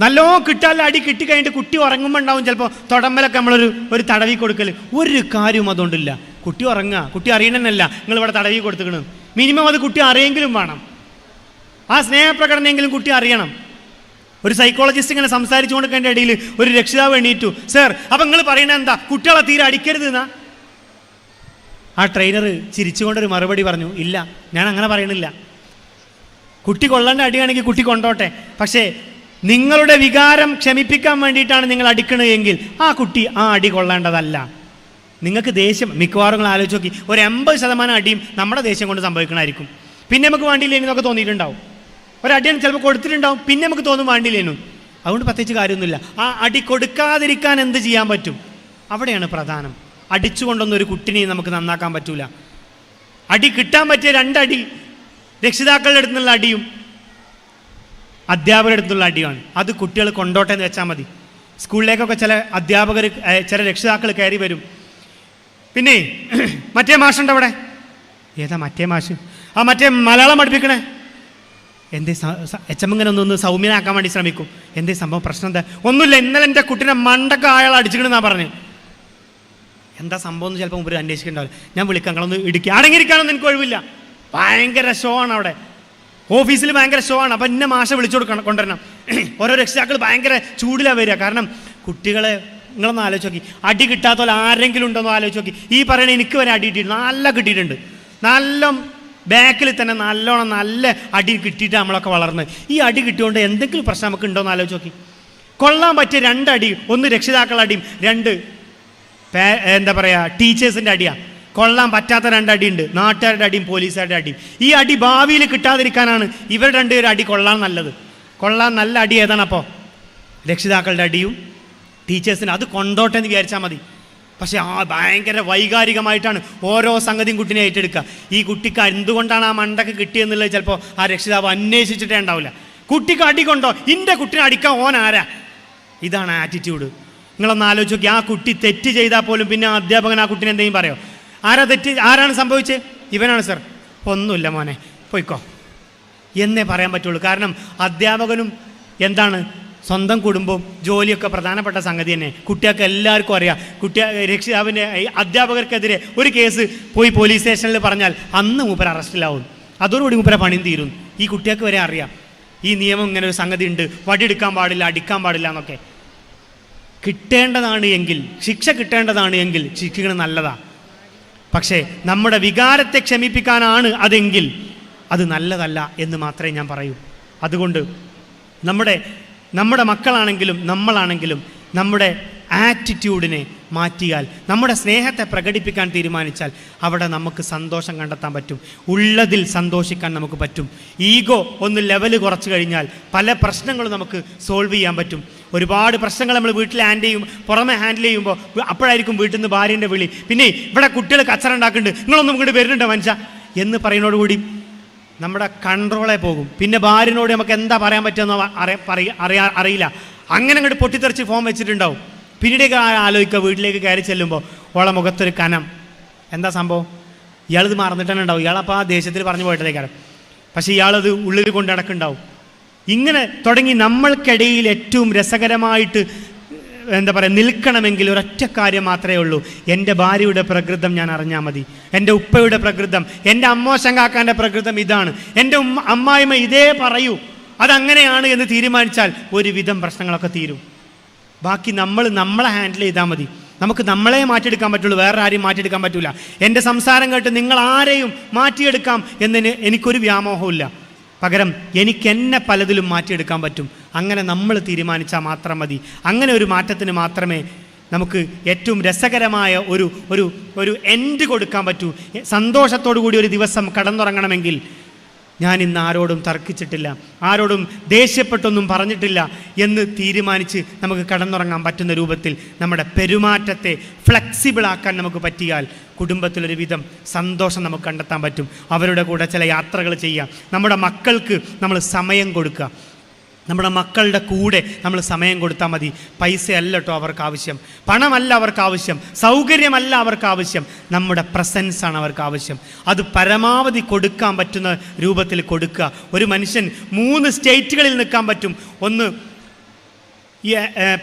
നല്ലോ കിട്ടാൻ അടി കിട്ടിക്കഴിഞ്ഞിട്ട് കുട്ടി ഉറങ്ങുമ്പോൾ ഉണ്ടാവും ചിലപ്പോൾ തുടമ്പലൊക്കെ നമ്മളൊരു ഒരു തടവി കൊടുക്കൽ ഒരു കാര്യവും അതുകൊണ്ടില്ല. കുട്ടി ഉറങ്ങുക കുട്ടി അറിയണമെന്നല്ല നിങ്ങൾ ഇവിടെ തടവി കൊടുത്തുക്കണ്. മിനിമം അത് കുട്ടി അറിയെങ്കിലും വേണം. ആ സ്നേഹപ്രകടനമെങ്കിലും കുട്ടി അറിയണം. ഒരു സൈക്കോളജിസ്റ്റ് ഇങ്ങനെ സംസാരിച്ചു കൊടുക്കേണ്ട ഇടയിൽ ഒരു രക്ഷിതാവ് എണീറ്റു. സർ അപ്പം നിങ്ങൾ പറയണത് എന്താ? കുട്ടികളെ തീരെ അടിക്കരുത് എന്നാ? ആ ട്രെയിനർ ചിരിച്ചുകൊണ്ടൊരു മറുപടി പറഞ്ഞു. ഇല്ല ഞാൻ അങ്ങനെ പറയണില്ല. കുട്ടി കൊള്ളേണ്ട അടിയാണെങ്കിൽ കുട്ടി കൊണ്ടോട്ടെ. പക്ഷേ നിങ്ങളുടെ വികാരം ക്ഷമിപ്പിക്കാൻ വേണ്ടിയിട്ടാണ് നിങ്ങൾ അടിക്കണമെങ്കിൽ ആ കുട്ടി ആ അടി കൊള്ളേണ്ടതല്ല. നിങ്ങൾക്ക് ദേഷ്യം മിക്കവാറും നിങ്ങൾ ആലോചിച്ച് നോക്കി. ഒരു എൺപത് ശതമാനം അടിയും നമ്മുടെ ദേഷ്യം കൊണ്ട് സംഭവിക്കണമായിരിക്കും. പിന്നെ നമുക്ക് വേണ്ടിയില്ലേനും എന്നൊക്കെ തോന്നിയിട്ടുണ്ടാവും. ഒരടിയാണ് ചിലപ്പോൾ കൊടുത്തിട്ടുണ്ടാവും. പിന്നെ നമുക്ക് തോന്നും വേണ്ടിയില്ലേനും അതുകൊണ്ട് പ്രത്യേകിച്ച് കാര്യമൊന്നുമില്ല. ആ അടി കൊടുക്കാതിരിക്കാൻ എന്ത് ചെയ്യാൻ പറ്റും? അവിടെയാണ് പ്രധാനം. അടിച്ചുകൊണ്ടൊന്നും ഒരു കുട്ടിനെയും നമുക്ക് നന്നാക്കാൻ പറ്റൂല. അടി കിട്ടാൻ പറ്റിയ രണ്ടടി രക്ഷിതാക്കളുടെ അടുത്തുനിന്നുള്ള അടിയും അധ്യാപകരുടെ അടുത്തുള്ള അടിയാണ്. അത് കുട്ടികൾ കൊണ്ടോട്ടെ എന്ന് വെച്ചാൽ മതി. സ്കൂളിലേക്കൊക്കെ ചില അധ്യാപകർ ചില രക്ഷിതാക്കൾ കയറി വരും. പിന്നെ മറ്റേ മാഷുണ്ട് അവിടെ. ഏതാ മറ്റേ മാഷ്? ആ മറ്റേ മലയാളം പഠിപ്പിക്കണേ. എന്തേ എച്ച് എം ഇങ്ങനെ ഒന്നൊന്ന് സൗമ്യനാക്കാൻ വേണ്ടി ശ്രമിക്കും. എന്തേ സംഭവം? പ്രശ്നം എന്താ? ഒന്നുമില്ല ഇന്നലെ എന്റെ കുട്ടീനെ മണ്ടൊക്കെ അയാൾ ഞാൻ പറഞ്ഞു. എന്താ സംഭവം എന്ന് ചിലപ്പോൾ മുമ്പ് അന്വേഷിക്കണ്ടാവില്ല. ഞാൻ വിളിക്കാം നിങ്ങളൊന്ന് ഇടുക്കി. അടങ്ങിയിരിക്കാനൊന്നും എനിക്ക് ഒഴിവില്ല. ഭയങ്കര ഷോ ആണ് അവിടെ. ഓഫീസിൽ ഭയങ്കര ഷോ ആണ്. അപ്പം എന്നെ മാഷ വിളിച്ചു കൊടുക്കണം കൊണ്ടുവരണം. ഓരോ രക്ഷിതാക്കൾ ഭയങ്കര ചൂടിലാണ് വരിക. കാരണം കുട്ടികളെ നിങ്ങളൊന്ന് ആലോചിച്ച് നോക്കി. അടി കിട്ടാത്ത പോലെ ആരെങ്കിലും ഉണ്ടോ എന്ന് ആലോചിച്ച് നോക്കി. ഈ പറയണ എനിക്ക് വരെ അടി കിട്ടിയിട്ടുണ്ട്. നല്ല കിട്ടിയിട്ടുണ്ട്. നല്ല ബാക്കിൽ തന്നെ നല്ലോണം നല്ല അടി കിട്ടിയിട്ട് നമ്മളൊക്കെ വളർന്ന്. ഈ അടി കിട്ടിയോണ്ട് എന്തെങ്കിലും പ്രശ്നം നമുക്ക് ഉണ്ടോ എന്ന് ആലോചിച്ച് നോക്കി. കൊള്ളാൻ പറ്റിയ രണ്ടടി ഒന്ന് രക്ഷിതാക്കളുടെ അടിയും രണ്ട് എന്താ പറയുക ടീച്ചേഴ്സിന്റെ അടിയാണ് കൊള്ളാൻ പറ്റാത്ത രണ്ടടിയുണ്ട്. നാട്ടുകാരുടെ അടിയും പോലീസുകാരുടെ അടിയും. ഈ അടി ഭാവിയിൽ കിട്ടാതിരിക്കാനാണ് ഇവർ രണ്ടുപേരും അടി കൊള്ളാൻ നല്ലത്. കൊള്ളാൻ നല്ല അടി ഏതാണ് അപ്പോൾ രക്ഷിതാക്കളുടെ അടിയും ടീച്ചേഴ്സിന് അത് കൊണ്ടോട്ടെ എന്ന് വിചാരിച്ചാൽ മതി. പക്ഷേ ആ ഭയങ്കര വൈകാരികമായിട്ടാണ് ഓരോ സംഗതിയും കുട്ടിനെ ഏറ്റെടുക്കുക. ഈ കുട്ടിക്ക് എന്തുകൊണ്ടാണ് ആ മണ്ടക്ക് കിട്ടിയെന്നുള്ളത് ചിലപ്പോൾ ആ രക്ഷിതാവ് അന്വേഷിച്ചിട്ടേ ഉണ്ടാവില്ല. കുട്ടിക്ക് അടി കൊണ്ടോ? ഇന്റെ കുട്ടിനെ അടിക്കാൻ ഓൻ ആരാ? ഇതാണ് ആറ്റിറ്റ്യൂഡ് നിങ്ങളൊന്ന് ആലോചിച്ച് നോക്കി. ആ കുട്ടി തെറ്റ് ചെയ്താൽ പോലും പിന്നെ അധ്യാപകൻ ആ കുട്ടിനെ എന്തെങ്കിലും പറയോ? ആരാ തെറ്റ്? ആരാണ് സംഭവിച്ചത് ഇവനാണ് സർ. ഒന്നുമില്ല മോനെ. പോയിക്കോ. എന്നേ പറയാൻ പറ്റുള്ളൂ. കാരണം അധ്യാപകനും എന്താണ്? സ്വന്തം കുടുംബവും ജോലിയൊക്കെ പ്രധാനപ്പെട്ട സംഗതി തന്നെ. കുട്ടികൾക്ക് എല്ലാവർക്കും അറിയാം. കുട്ടി രക്ഷിതാവിന്റെ അധ്യാപകർക്കെതിരെ ഒരു കേസ് പോയി പോലീസ് സ്റ്റേഷനിൽ പറഞ്ഞാൽ അന്ന് മൂപ്പർ അറസ്റ്റിലാവും. അതോടുകൂടി മൂപ്പര പണിയും തീരും? ഈ കുട്ടികൾക്ക് വരെ അറിയാം. ഈ നിയമം ഇങ്ങനെ ഒരു സംഗതി ഉണ്ട്. വടിയെടുക്കാൻ പാടില്ല അടിക്കാൻ പാടില്ല എന്നൊക്കെ. കിട്ടേണ്ടതാണ് എങ്കിൽ ശിക്ഷ കിട്ടേണ്ടതാണ് എങ്കിൽ ശിക്ഷിക്കണം നല്ലതാ. പക്ഷേ നമ്മുടെ വികാരത്തെ ക്ഷമിപ്പിക്കാനാണ് അതെങ്കിൽ അത് നല്ലതല്ല എന്ന് മാത്രമേ ഞാൻ പറയൂ. അതുകൊണ്ട് നമ്മുടെ നമ്മുടെ മക്കളാണെങ്കിലും നമ്മളാണെങ്കിലും നമ്മുടെ ആറ്റിറ്റ്യൂഡിനെ മാറ്റിയാൽ നമ്മുടെ സ്നേഹത്തെ പ്രകടിപ്പിക്കാൻ തീരുമാനിച്ചാൽ അവിടെ നമുക്ക് സന്തോഷം കണ്ടെത്താൻ പറ്റും. ഉള്ളതിൽ സന്തോഷിക്കാൻ നമുക്ക് പറ്റും. ഈഗോ ഒന്ന് ലെവൽ കുറച്ച് കഴിഞ്ഞാൽ പല പ്രശ്നങ്ങളും നമുക്ക് സോൾവ് ചെയ്യാൻ പറ്റും. ഒരുപാട് പ്രശ്നങ്ങൾ നമ്മൾ വീട്ടിൽ ഹാൻഡിൽ ചെയ്യും പുറമെ ഹാൻഡിൽ ചെയ്യുമ്പോൾ അപ്പോഴായിരിക്കും വീട്ടിൽ നിന്ന് ഭാര്യന്റെ വിളി. പിന്നെ ഇവിടെ കുട്ടികൾ കച്ചറ ഉണ്ടാക്കുന്നുണ്ട്. നിങ്ങളൊന്നും ഇങ്ങോട്ട് വരുന്നുണ്ടോ മനുഷ്യ? എന്ന് പറയുന്നതോടുകൂടി നമ്മുടെ കൺട്രോളെ പോകും. പിന്നെ ഭാര്യനോട് നമുക്ക് എന്താ പറയാൻ പറ്റുമെന്ന് അറിയ അറിയില്ല. അങ്ങനെ അങ്ങോട്ട് പൊട്ടിത്തെറിച്ച് ഫോം വെച്ചിട്ടുണ്ടാവും. പിന്നീടേക്ക് ആലോചിക്കുക വീട്ടിലേക്ക് കയറി ചെല്ലുമ്പോൾ ഓളെ മുഖത്തൊരു കനം. എന്താ സംഭവം? ഇയാളിത് മറന്നിട്ട് ഉണ്ടാവും. ഇയാളപ്പോൾ ആ ദേശത്തിൽ പറഞ്ഞു പോയിട്ടേക്കാരം പക്ഷേ ഇയാളത് ഉള്ളിൽ കൊണ്ട് നടക്കുന്നുണ്ടാവും. ഇങ്ങനെ തുടങ്ങി നമ്മൾക്കിടയിൽ ഏറ്റവും രസകരമായിട്ട് എന്താ പറയുക നിൽക്കണമെങ്കിൽ ഒരൊറ്റ കാര്യം മാത്രമേ ഉള്ളൂ. എന്റെ ഭാര്യയുടെ പ്രകൃതം ഞാൻ അറിഞ്ഞാൽ മതി. എന്റെ ഉപ്പയുടെ പ്രകൃതം എന്റെ അമ്മോശങ്കാക്കാന്റെ പ്രകൃതം ഇതാണ്. എന്റെ അമ്മായിമ്മ ഇതേ പറയൂ. അതങ്ങനെയാണ് എന്ന് തീരുമാനിച്ചാൽ ഒരുവിധം പ്രശ്നങ്ങളൊക്കെ തീരും. ബാക്കി നമ്മൾ നമ്മളെ ഹാൻഡിൽ ചെയ്താൽ മതി. നമുക്ക് നമ്മളെ മാറ്റിയെടുക്കാൻ പറ്റുള്ളൂ വേറെ ആരെയും മാറ്റിയെടുക്കാൻ പറ്റില്ല എന്റെ സംസാരം കേട്ട് നിങ്ങൾ ആരെയും മാറ്റിയെടുക്കാം എന്നതിന് എനിക്കൊരു വ്യാമോഹമില്ല പകരം എനിക്ക് എന്നെ പലതിലും മാറ്റിയെടുക്കാൻ പറ്റും. അങ്ങനെ നമ്മൾ തീരുമാനിച്ചാൽ മാത്രം മതി. അങ്ങനെ ഒരു മാറ്റത്തിന് മാത്രമേ നമുക്ക് ഏറ്റവും രസകരമായ ഒരു ഒരു ഒരു എൻഡ് കൊടുക്കാൻ പറ്റൂ. സന്തോഷത്തോടു കൂടി ഒരു ദിവസം കടന്നുറങ്ങണമെങ്കിൽ ഞാൻ ഇന്ന് ആരോടും തർക്കിച്ചിട്ടില്ല ആരോടും ദേഷ്യപ്പെട്ടൊന്നും പറഞ്ഞിട്ടില്ല എന്ന് തീരുമാനിച്ച് നമുക്ക് കടന്നുറങ്ങാൻ പറ്റുന്ന രൂപത്തിൽ നമ്മുടെ പെരുമാറ്റത്തെ ഫ്ലെക്സിബിളാക്കാൻ നമുക്ക് പറ്റിയാൽ കുടുംബത്തിലൊരു വിധം സന്തോഷം നമുക്ക് കണ്ടെത്താൻ പറ്റും. അവരുടെ കൂടെ ചില യാത്രകൾ ചെയ്യുക. നമ്മുടെ മക്കൾക്ക് നമ്മൾ സമയം കൊടുക്കുക. നമ്മുടെ മക്കളുടെ കൂടെ നമ്മൾ സമയം കൊടുത്താൽ മതി. പൈസയല്ല കേട്ടോ അവർക്ക് ആവശ്യം പണമല്ല അവർക്ക് ആവശ്യം സൗകര്യമല്ല അവർക്ക് ആവശ്യം നമ്മുടെ പ്രസൻസാണ് അവർക്ക് ആവശ്യം അത് പരമാവധി കൊടുക്കാൻ പറ്റുന്ന രൂപത്തിൽ കൊടുക്കുക. ഒരു മനുഷ്യൻ മൂന്ന് സ്റ്റേറ്റുകളിൽ നിൽക്കാൻ പറ്റും. ഒന്ന്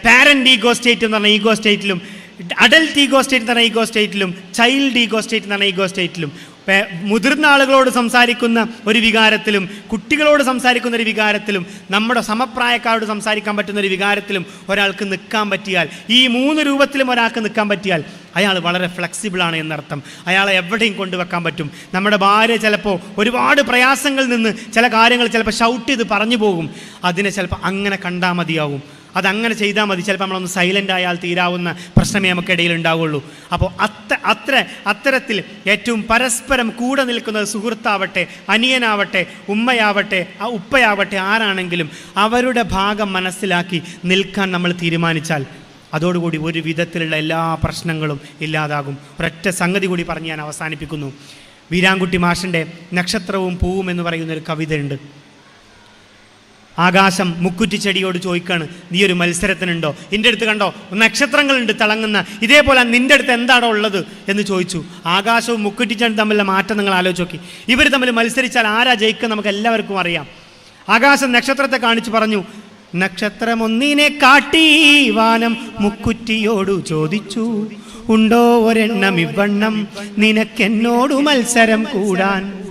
പാരന്റ് ഈഗോ സ്റ്റേറ്റ് എന്ന് പറഞ്ഞ ഈഗോ സ്റ്റേറ്റിലും അഡൽട്ട് ഈഗോ സ്റ്റേറ്റ് എന്ന് പറഞ്ഞ ഈഗോ സ്റ്റേറ്റിലും ചൈൽഡ് ഈഗോ സ്റ്റേറ്റ് എന്ന് പറഞ്ഞ ഈഗോ സ്റ്റേറ്റിലും മുതിർന്ന ആളുകളോട് സംസാരിക്കുന്ന ഒരു വികാരത്തിലും കുട്ടികളോട് സംസാരിക്കുന്ന ഒരു വികാരത്തിലും നമ്മുടെ സമപ്രായക്കാരോട് സംസാരിക്കാൻ പറ്റുന്ന ഒരു വികാരത്തിലും ഒരാൾക്ക് നിൽക്കാൻ പറ്റിയാൽ ഈ മൂന്ന് രൂപത്തിലും ഒരാൾക്ക് നിൽക്കാൻ പറ്റിയാൽ അയാൾ വളരെ ഫ്ലെക്സിബിളാണ് എന്നർത്ഥം. അയാളെ എവിടെയും കൊണ്ടുവെക്കാൻ പറ്റും. നമ്മുടെ ഭാര്യ ചിലപ്പോൾ ഒരുപാട് പ്രയാസങ്ങളിൽ നിന്ന് ചില കാര്യങ്ങൾ ചിലപ്പോൾ ഷൗട്ട് ചെയ്ത് പറഞ്ഞു പോകും. അതിനെ ചിലപ്പോൾ അങ്ങനെ കണ്ടാൽ മതിയാവും. അതങ്ങനെ ചെയ്താൽ മതി. ചിലപ്പോൾ നമ്മളൊന്ന് സൈലന്റ് ആയാൽ തീരാവുന്ന പ്രശ്നമേ നമുക്കിടയിൽ ഉണ്ടാവുള്ളൂ. അപ്പോൾ അത്ത അത്ര അത്തരത്തിൽ ഏറ്റവും പരസ്പരം കൂടെ നിൽക്കുന്നത് സുഹൃത്താവട്ടെ അനിയനാവട്ടെ ഉമ്മയാവട്ടെ ആ ഉപ്പയാവട്ടെ ആരാണെങ്കിലും അവരുടെ ഭാഗം മനസ്സിലാക്കി നിൽക്കാൻ നമ്മൾ തീരുമാനിച്ചാൽ അതോടുകൂടി ഒരു വിധത്തിലുള്ള എല്ലാ പ്രശ്നങ്ങളും ഇല്ലാതാകും. ഒരൊറ്റ സംഗതി കൂടി പറഞ്ഞ് ഞാൻ അവസാനിപ്പിക്കുന്നു. വീരാങ്കുട്ടി മാഷിന്റെ നക്ഷത്രവും പൂവും എന്ന് പറയുന്നൊരു കവിതയുണ്ട്. ആകാശം മുക്കുറ്റിച്ചെടിയോട് ചോദിക്കാണ് നീ ഒരു മത്സരത്തിനുണ്ടോ? എന്റെ അടുത്ത് കണ്ടോ? നക്ഷത്രങ്ങളുണ്ട് തിളങ്ങുന്ന. ഇതേപോലെ നിന്റെ അടുത്ത് എന്താണോ ഉള്ളത്? എന്ന് ചോദിച്ചു. ആകാശവും മുക്കുറ്റിച്ചെടി തമ്മിലുള്ള മാറ്റം നിങ്ങൾ ആലോചിച്ച് നോക്കി ഇവർ തമ്മിൽ മത്സരിച്ചാൽ ആരാ ജയിക്കുക നമുക്ക് എല്ലാവർക്കും അറിയാം. ആകാശം നക്ഷത്രത്തെ കാണിച്ചു പറഞ്ഞു നക്ഷത്രമൊന്നിനെ കാട്ടി വാനം മുക്കുറ്റിയോടു ചോദിച്ചു. ഉണ്ടോ ഒരെണ്ണം ഇവണ്ണം? നിനക്കെന്നോടു മത്സരം കൂടാൻ.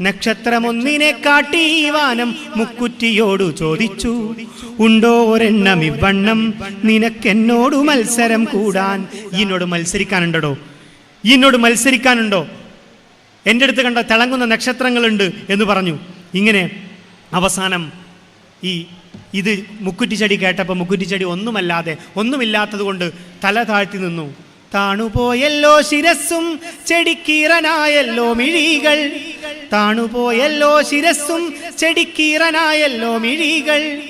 നക്ഷത്രമൊന്നിനെ കാട്ടി വാനം മുക്കുറ്റിയോടു ചോദിച്ചു ഉണ്ടോ ഒരെണ്ണം ഇവണ്ണം? നിനക്കെന്നോടു മത്സരം കൂടാൻ? ഇന്നോട് മത്സരിക്കാനുണ്ടോ ഇന്നോട് മത്സരിക്കാനുണ്ടോ? എന്റെ അടുത്ത് കണ്ട തിളങ്ങുന്ന നക്ഷത്രങ്ങളുണ്ട് എന്ന് പറഞ്ഞു. ഇങ്ങനെ അവസാനം ഈ ഇത് മുക്കുറ്റിച്ചെടി കേട്ടപ്പോൾ മുക്കുറ്റിച്ചെടി ഒന്നുമല്ലാതെ ഒന്നുമില്ലാത്തത് കൊണ്ട് തല താഴ്ത്തി നിന്നു. താണുപോയല്ലോ ശിരസ്സും ചെടിക്കീറനായല്ലോ മിഴികൾ. താണുപോയല്ലോ ശിരസ്സും ചെടിക്കീറനായല്ലോ മിഴികൾ.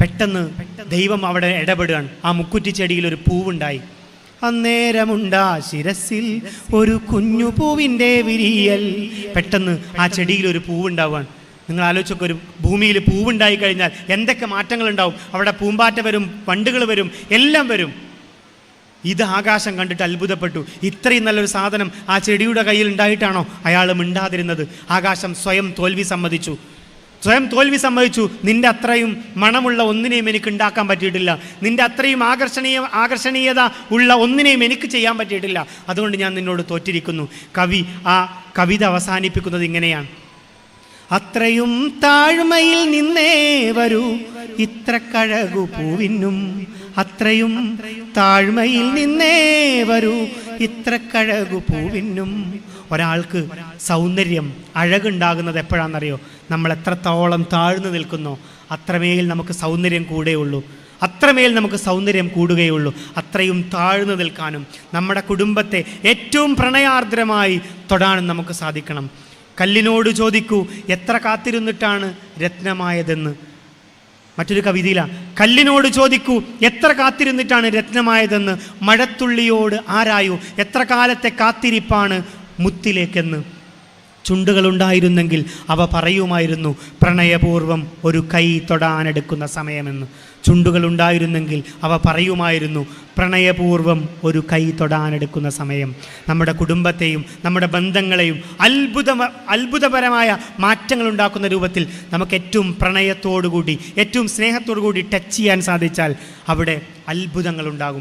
പെട്ടെന്ന് ദൈവം അവിടെ ഇടപെടുകയാണ്. ആ മുക്കുറ്റി ചെടിയിൽ ഒരു പൂവുണ്ടായി. അന്നേരമുണ്ടാ ശിരസിൽ ഒരു കുഞ്ഞു പൂവിന്റെ വിരിയൽ. പെട്ടെന്ന് ആ ചെടിയിൽ ഒരു പൂവുണ്ടാവുകയാണ്. നിങ്ങൾ ആലോചിച്ചൊക്കെ ഒരു ഭൂമിയിൽ പൂവുണ്ടായി കഴിഞ്ഞാൽ എന്തൊക്കെ മാറ്റങ്ങളുണ്ടാവും? അവിടെ പൂമ്പാറ്റ വരും വണ്ടുകൾ വരും എല്ലാം വരും. ഇത് ആകാശം കണ്ടിട്ട് അത്ഭുതപ്പെട്ടു. ഇത്രയും നല്ലൊരു സാധനം ആ ചെടിയുടെ കയ്യിൽ ഉണ്ടായിട്ടാണോ അയാൾ മിണ്ടാതിരുന്നത്? ആകാശം സ്വയം തോൽവി സമ്മതിച്ചു. സ്വയം തോൽവി സമ്മതിച്ചു. നിന്റെ അത്രയും മണമുള്ള ഒന്നിനെയും എനിക്ക് ഉണ്ടാക്കാൻ പറ്റിയിട്ടില്ല. നിന്റെ അത്രയും ആകർഷണീയ ആകർഷണീയത ഉള്ള ഒന്നിനെയും എനിക്ക് ചെയ്യാൻ പറ്റിയിട്ടില്ല. അതുകൊണ്ട് ഞാൻ നിന്നോട് തോറ്റിരിക്കുന്നു. കവി ആ കവിത അവസാനിപ്പിക്കുന്നത് ഇങ്ങനെയാണ്. അത്രയും താഴ്മയിൽ നിന്നേ വരൂ. ഇത്ര കഴകു പൂവിനും അത്രയും താഴ്മയിൽ നിന്നേ വരൂ. ഇത്ര കഴകു പൂവിനും ഒരാൾക്ക് സൗന്ദര്യം അഴകുണ്ടാകുന്നത് എപ്പോഴാണെന്നറിയോ? നമ്മൾ എത്രത്തോളം താഴ്ന്നു നിൽക്കുന്നോ അത്രമേൽ നമുക്ക് സൗന്ദര്യം കൂടെയുള്ളൂ. അത്രമേൽ നമുക്ക് സൗന്ദര്യം കൂടുകയുള്ളൂ. അത്രയും താഴ്ന്നു നിൽക്കാനും നമ്മുടെ കുടുംബത്തെ ഏറ്റവും പ്രണയാർദ്രമായി തൊടാനും നമുക്ക് സാധിക്കണം. കല്ലിനോട് ചോദിക്കൂ എത്ര കാത്തിരുന്നിട്ടാണ് രത്നമായതെന്ന്? മറ്റൊരു കവിതയിലാണ് കല്ലിനോട് ചോദിക്കൂ എത്ര കാത്തിരുന്നിട്ടാണ് രത്നമായതെന്ന്? മഴത്തുള്ളിയോട് ആരായു? എത്ര കാലത്തെ കാത്തിരിപ്പാണ് മുത്തിലേക്കെന്ന്? ചുണ്ടുകളുണ്ടായിരുന്നെങ്കിൽ അവ പറയുമായിരുന്നു പ്രണയപൂർവം ഒരു കൈ തൊടാനെടുക്കുന്ന സമയമെന്ന്. ചുണ്ടുകളുണ്ടായിരുന്നെങ്കിൽ അവ പറയുമായിരുന്നു പ്രണയപൂർവം ഒരു കൈ തൊടാനെടുക്കുന്ന സമയം. നമ്മുടെ കുടുംബത്തെയും നമ്മുടെ ബന്ധങ്ങളെയും അത്ഭുത അത്ഭുതപരമായ മാറ്റങ്ങൾ ഉണ്ടാക്കുന്ന രൂപത്തിൽ നമുക്ക് ഏറ്റവും പ്രണയത്തോടുകൂടി ഏറ്റവും സ്നേഹത്തോടു കൂടി ടച്ച് ചെയ്യാൻ സാധിച്ചാൽ അവിടെ അത്ഭുതങ്ങൾ ഉണ്ടാകും